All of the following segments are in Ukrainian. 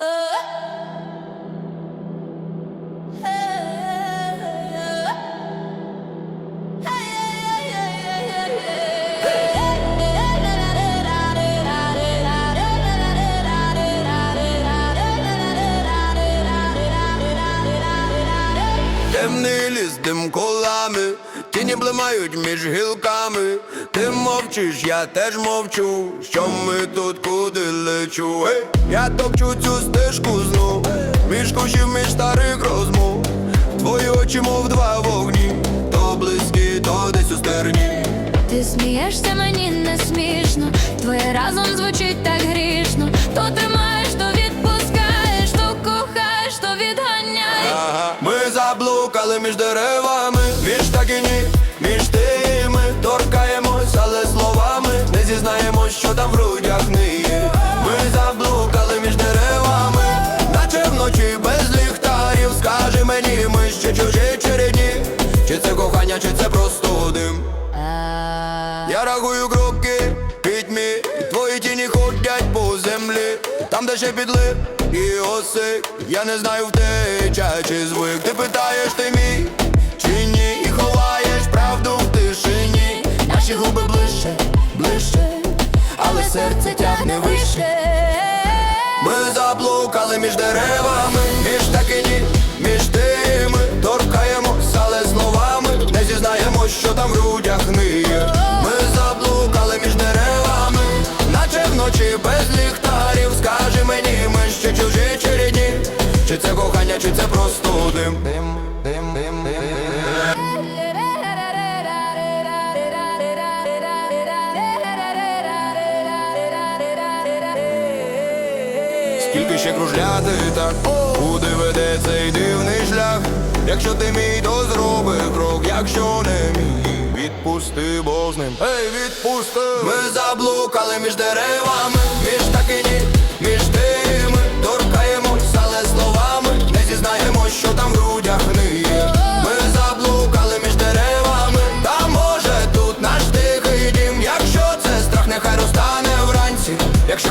Dem değiliz dem kolla mı? Тіні блимають між гілками. Ти мовчиш, я теж мовчу. Що ми тут куди лечу? Ей, я топчу цю стежку знов, між кущів, між старих розмов. Твої очі, мов два вогні, то близькі, то десь у стерні. Ти смієшся, мені не смішно. Твоє разом звучить так грішно. То тримаєш, то відпускаєш, то кохаєш, то відганяєш. Ага. Ми заблукали між деревами, між так і ні, чи це кохання, чи це просто дим. Я рахую кроки пітьмі, твої тіні ходять по землі, там, де ще підлив і осик. Я не знаю втеча чи звик. Ти питаєш, ти мій чи ні, і ховаєш правду в тишині. Наші губи ближче, ближче, але серце тягне вище. Ми заблукали між деревами, це кохання, чи це просто дим. Скільки ще кружляти так, куди веде цей дивний шлях? Якщо ти мій, то зроби крок, якщо не мій, відпусти, бо з ним. Ей, відпусти! Ми заблукали між деревами, між так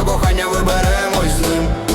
кохання виберемось з ним.